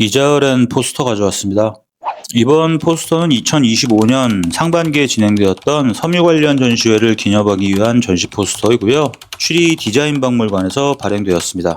이자을엔 포스터 가져왔습니다. 이번 포스터는 2025년 상반기에 진행되었던 섬유 관련 전시회를 기념하기 위한 전시 포스터이고요. 추리 디자인 박물관에서 발행되었습니다.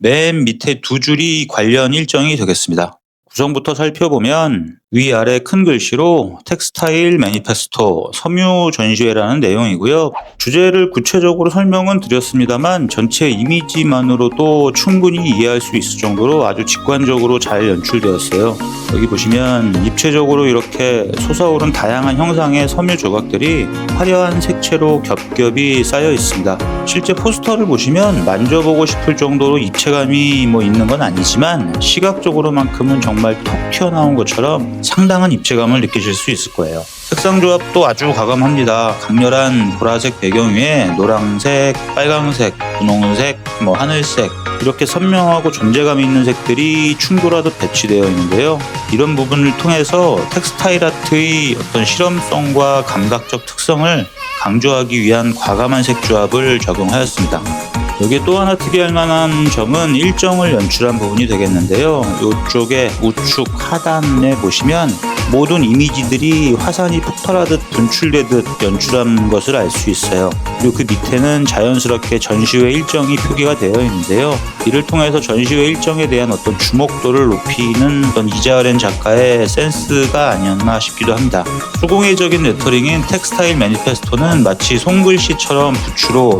맨 밑에 두 줄이 관련 일정이 되겠습니다. 구성부터 살펴보면 위아래 큰 글씨로 텍스타일 매니페스토 섬유 전시회라는 내용이고요. 주제를 구체적으로 설명은 드렸습니다만 전체 이미지만으로도 충분히 이해할 수 있을 정도로 아주 직관적으로 잘 연출되었어요. 여기 보시면 입체적으로 이렇게 솟아오른 다양한 형상의 섬유 조각들이 화려한 색채로 겹겹이 쌓여 있습니다. 실제 포스터를 보시면 만져보고 싶을 정도로 입체감이 뭐 있는 건 아니지만 시각적으로만큼은 정말 톡 튀어나온 것처럼 상당한 입체감을 느끼실 수 있을 거예요. 색상 조합도 아주 과감합니다. 강렬한 보라색 배경 위에 노란색, 빨강색, 분홍색, 뭐 하늘색 이렇게 선명하고 존재감 있는 색들이 충돌하듯 배치되어 있는데요. 이런 부분을 통해서 텍스타일 아트의 어떤 실험성과 감각적 특성을 강조하기 위한 과감한 색 조합을 적용하였습니다. 여기에 또 하나 특이할 만한 점은 일정을 연출한 부분이 되겠는데요. 이쪽에 우측 하단에 보시면 모든 이미지들이 화산이 폭발하듯 분출되듯 연출한 것을 알 수 있어요. 그리고 그 밑에는 자연스럽게 전시회 일정이 표기가 되어 있는데요. 이를 통해서 전시회 일정에 대한 어떤 주목도를 높이는 어떤 이자을렌 작가의 센스가 아니었나 싶기도 합니다. 수공예적인 레터링인 텍스타일 매니페스토는 마치 손글씨처럼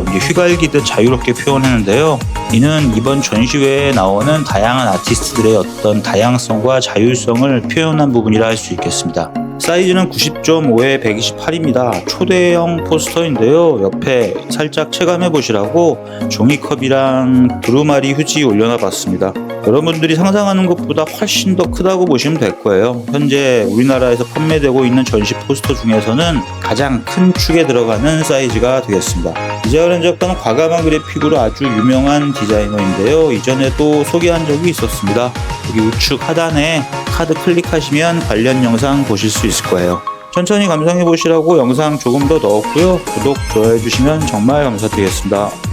이제 휘갈기듯 자유롭게 표현 했는데요. 이는 이번 전시회에 나오는 다양한 아티스트들의 어떤 다양성과 자율성을 표현한 부분이라 할 수 있겠습니다. 사이즈는 90.5에 128입니다. 초대형 포스터인데요. 옆에 살짝 체감해 보시라고 종이컵이랑 두루마리 휴지 올려놔 봤습니다. 여러분들이 상상하는 것보다 훨씬 더 크다고 보시면 될 거예요. 현재 우리나라에서 판매되고 있는 전시 포스터 중에서는 가장 큰 축에 들어가는 사이즈가 되겠습니다. 이자을렌 작가는 과감한 그래픽으로 아주 유명한 디자이너인데요. 이전에도 소개한 적이 있었습니다. 여기 우측 하단에 카드 클릭하시면 관련 영상 보실 수 있을 거예요. 천천히 감상해 보시라고 영상 조금 더 넣었고요. 구독, 좋아해 주시면 정말 감사드리겠습니다.